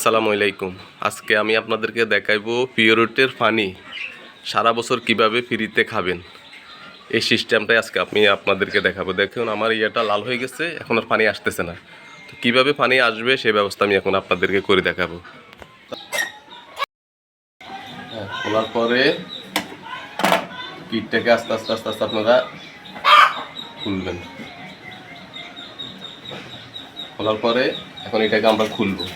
আসসালামু আলাইকুম। আজকে আমি আপনাদেরকে দেখাইবো পিওরিটের পানি সারা বছর কীভাবে ফ্রিতে খাবেন। এই সিস্টেমটাই আজকে আমি আপনাদেরকে দেখাবো। দেখুন আমার ইয়েটা লাল হয়ে গেছে এখন আর পানি আসতেছে না। তো কীভাবে পানি আসবে সেই ব্যবস্থা আমি এখন আপনাদেরকে করে দেখাবো। হ্যাঁ, খোলার পরে কিটটাকে আস্তে আস্তে আস্তে আস্তে আপনারা খুলবেন। খোলার পরে এখন এটাকে আমরা খুলবো।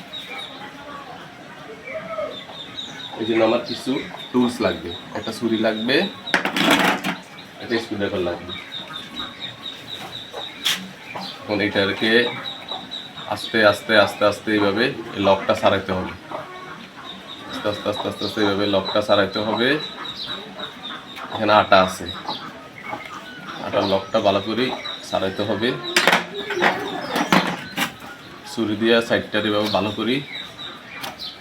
এই জন্য আমার কিছু টুলস লাগবে। একটা ছুরি লাগবে, একটা স্ক্রুড্রাইভার লাগবে। এখন এটাকে আস্তে আস্তে আস্তে আস্তে এইভাবে এই লকটা সারাইতে হবে। আস্তে আস্তে আস্তে আস্তে আস্তে এইভাবে লকটা সারাইতে হবে। এখানে আটা আছে। আটার লকটা ভালো করে সারাইতে হবে। ছুরি দিয়ে সাইডটা এভাবে ভালো করে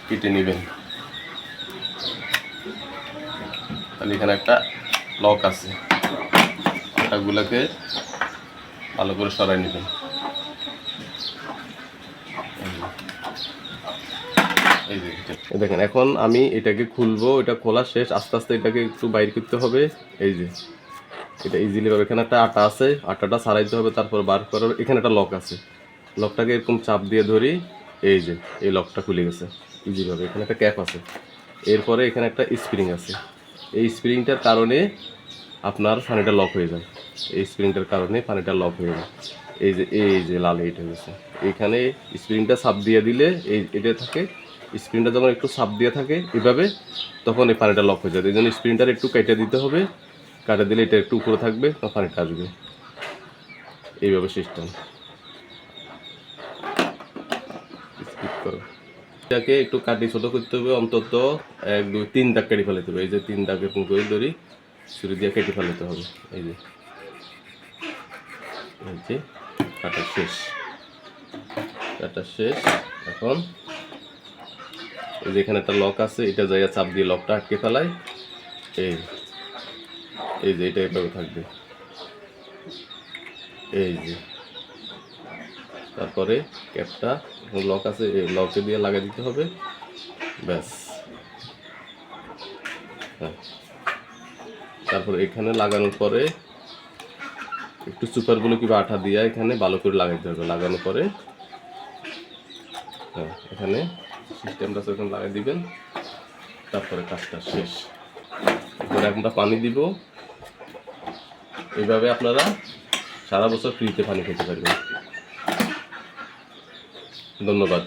কেটে নেবেন। তাহলে এখানে একটা লক আছে। আটাগুলোকে ভালো করে সরাই নেবেন। এই দেখেন, এখন আমি এটাকে খুলবো এটা খোলা শেষ, আস্তে আস্তে এটাকে একটু বাইর করতে হবে। এই যে, এটা ইজিলি পাবে এখানে একটা আটা আছে, আটাটা সারাইতে হবে, তারপর বার করার এখানে একটা লক আছে। লকটাকে এরকম চাপ দিয়ে ধরি, এই যে, এই লকটা খুলে গেছে ইজিভাবে এখানে একটা ক্যাপ আছে। এরপরে এখানে একটা স্প্রিং আছে। এই স্প্রিংটার কারণে আপনার পানিটা লক হয়ে যায়। এই স্প্রিংটার কারণে পানিটা লক হয়ে যায়। এই যে এই যে লাল এইটা গেছে এইখানে স্প্রিংটা সাপ দিয়ে দিলে এই, এটা থাকে। স্প্রিংটা যখন একটু সাপ দিয়ে থাকে, এভাবে তখন এই পানিটা লক হয়ে যায়। এই জন্য স্প্রিংটার একটু কেটে দিতে হবে। কাটে দিলে এটা একটু উপরে থাকবে, তখন পানিটা আসবে। এইভাবে সিস্টেম স্কিপ করো। এটাকে একটু কাটি ছোট করতে হবে, অন্তত এক, দুই, তিন দাগ কেটে ফেলাতে হবে। এই যে তিন দাগ এরকম করে ধরি, ছুরি দিয়ে কেটে ফেলাতে হবে। এই যে কাটা শেষ। কাটা শেষ, এখন এই যে এখানে একটা লক আছে, এটা জায়গা চাপ দিয়ে লকটা আটকে ফেলায় এই এই যে, এটা এভাবে থাকবে। এই যে তারপরে ক্যাপটা লক আছে লকে দিয়ে লাগিয়ে দিতে হবে। ব্যাস। হ্যাঁ। তারপর এখানে লাগানোর পরে একটু সুপারগুলো কিংবা আঠা দিয়ে এখানে ভালো করে লাগাইতে হবে। লাগানোর পরে হ্যাঁ এখানে সিস্টেমটা সেখানে লাগিয়ে দিবেন। তারপরে কাজটা শেষ। এরপরে আমরা পানি দিব। এইভাবে আপনারা সারা বছর ফ্রিতে পানি খেতে পারবেন। ধন্যবাদ।